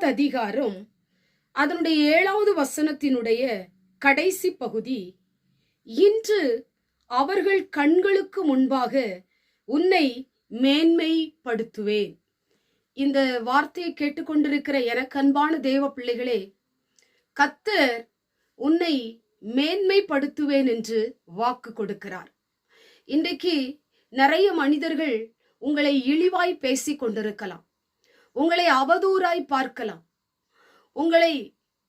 அதிகாரம் அதனுடைய ஏழாவது வசனத்தினுடைய கடைசி பகுதி. இன்று அவர்கள் கண்களுக்கு முன்பாக உன்னை மேன்மைப்படுத்துவேன். இந்த வார்த்தையை கேட்டுக்கொண்டிருக்கிற எனக்கன்பான தேவ பிள்ளைகளே கத்தர் உன்னை மேன்மைப்படுத்துவேன் என்று வாக்கு கொடுக்கிறார். இன்றைக்கு நிறைய மனிதர்கள் உங்களை இழிவாய் பேசிக் கொண்டிருக்கலாம் உங்களை அவதூறாய் பார்க்கலாம். உங்களை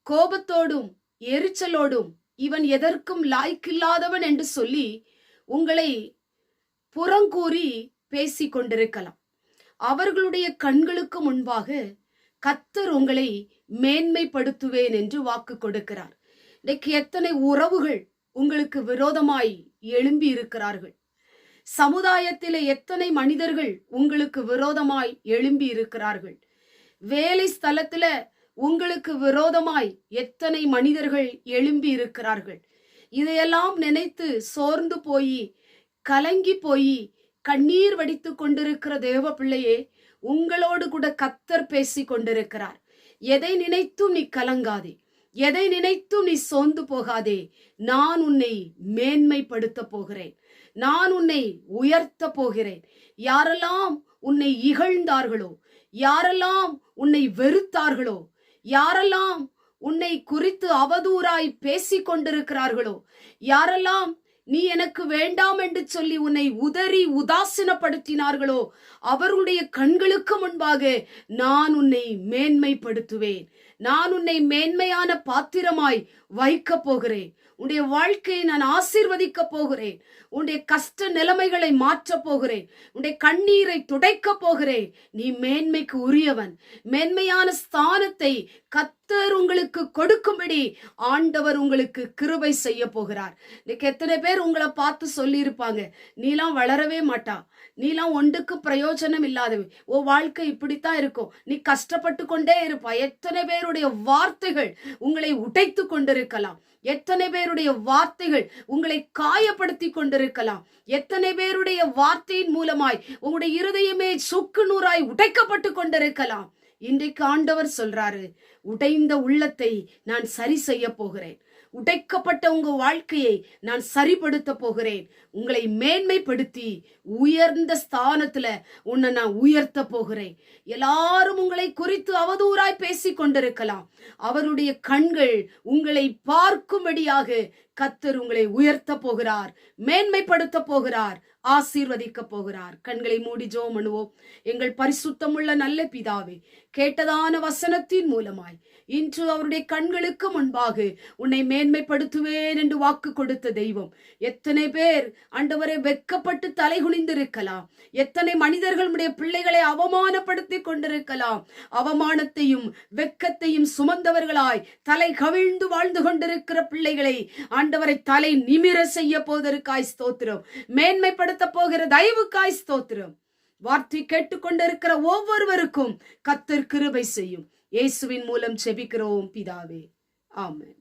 கோபத்தோடும் எரிச்சலோடும் இவன் எதற்கும் லாய்க்கில்லாதவன் என்று சொல்லி உங்களை புறங்கூறி பேசி கொண்டிருக்கலாம். அவர்களுடைய கண்களுக்கு முன்பாக கத்தர் உங்களை மேன்மைப்படுத்துவேன் என்று வாக்கு கொடுக்கிறார். இன்றைக்கு எத்தனை உறவுகள் உங்களுக்கு விரோதமாய் எழும்பி இருக்கிறார்கள். சமுதாயத்திலே எத்தனை மனிதர்கள் உங்களுக்கு விரோதமாய் எழும்பி இருக்கிறார்கள்? வேலை ஸ்தலத்துல உங்களுக்கு விரோதமாய் எத்தனை மனிதர்கள் எழும்பி இருக்கிறார்கள்? இதையெல்லாம் நினைத்து சோர்ந்து போய் கலங்கி போய் கண்ணீர் வடித்து கொண்டிருக்கிற தேவ பிள்ளையே உங்களோடு கூட கத்தர் பேசி கொண்டிருக்கிறார். எதை நினைத்தும் நீ கலங்காதே. எதை நினைத்தும் நீ சோர்ந்து போகாதே. நான் உன்னை மேன்மைப்படுத்த போகிறேன். நான் உன்னை உயர்த்த போகிறேன். யாரெல்லாம் உன்னை இகழ்ந்தார்களோ யாரெல்லாம் உன்னை வெறுத்தார்களோ யாரெல்லாம் உன்னை குறித்து அவதூறாய் பேசிக் கொண்டிருக்கிறார்களோ யாரெல்லாம் நீ எனக்கு வேண்டாம் என்று சொல்லி உன்னை உதறி உதாசீனப்படுத்தினார்களோ? அவருடைய கண்களுக்கு முன்பாக நான் உன்னை மேன்மைப்படுத்துவேன். நான் உன்னை மேன்மையான பாத்திரமாய் வைக்க போகிறேன். உன்னுடைய வாழ்க்கையை நான் ஆசீர்வதிக்க போகிறேன். உன்னுடைய கஷ்ட நிலைமைகளை மாற்றப் போகிறேன். உன்னுடைய கண்ணீரை துடைக்க போகிறேன். நீ மேன்மைக்கு உரியவன். மேன்மையான ஸ்தானத்தை கத்தர் உங்களுக்கு கொடுக்கும்படி ஆண்டவர் உங்களுக்கு கிருபை செய்ய போகிறார். இன்னைக்கு எத்தனை பேர் உங்களை பார்த்து சொல்லியிருப்பாங்க. நீலாம் வளரவே மாட்டா. நீலாம் ஒன்றுக்கு பிரயோஜனம் இல்லாதவை. ஓ வாழ்க்கை இப்படித்தான் இருக்கும். நீ கஷ்டப்பட்டு கொண்டே இருப்பா. எத்தனை பேருடைய வார்த்தைகள் உங்களை உடைத்து கொண்டிருக்கலாம். எத்தனை பேருடைய வார்த்தைகள் உங்களை காயப்படுத்தி கொண்டிருக்கலாம். எத்தனை பேருடைய வார்த்தையின் மூலமாய் உங்களுடைய இருதயமே சுக்கு நூறாய் உடைக்கப்பட்டு கொண்டிருக்கலாம். இன்றைக்கு ஆண்டவர் சொல்றாரு உடைந்த உள்ளத்தை நான் சரி செய்ய போகிறேன். உடைக்கப்பட்ட உங்க வாழ்க்கையை நான் சரிப்படுத்த போகிறேன். உங்களை மேன்மைப்படுத்தி உயர்ந்த ஸ்தானத்துல உன்னை நான் உயர்த்த போகிறேன். எல்லாரும் உங்களை குறித்து அவதூறாய் பேசி கொண்டிருக்கலாம். அவருடைய கண்கள் உங்களை பார்க்கும்படியாக கத்தர் உங்களை உயர்த்த போகிறார் மேன்மைப்படுத்த போகிறார் ஆசீர்வதிக்க போகிறார். கண்களை மூடி ஜோம் அணுவோம் எங்கள் பரிசுத்தமுள்ள நல்ல பிதாவே கேட்டதான வசனத்தின் மூலமாய் இன்று அவருடைய கண்களுக்கு முன்பாக உன்னை மேன்மைப்படுத்துவேன் என்று வாக்கு கொடுத்த தெய்வம். எத்தனை பேர் ஆண்டவரை வெக்கப்பட்டு தலை குனிந்திருக்கலாம். எத்தனை மனிதர்களுடைய பிள்ளைகளை அவமானப்படுத்தி கொண்டிருக்கலாம். அவமானத்தையும் வெக்கத்தையும் சுமந்தவர்களாய் தலை கவிழ்ந்து வாழ்ந்து கொண்டிருக்கிற பிள்ளைகளை ஆண்டவரை தலை நிமிர செய்ய போவதற்காய் ஸ்தோத்திரம். மேன்மைப்படுத்த போகிற தயவுக்காய் ஸ்தோத்திரம். வார்த்தை கேட்டுக்கொண்டிருக்கிற ஒவ்வொருவருக்கும் கத்தர் கிருபை செய்யும். இயேசுவின் மூலம் செபிக்கிறோம் பிதாவே. ஆமேன்.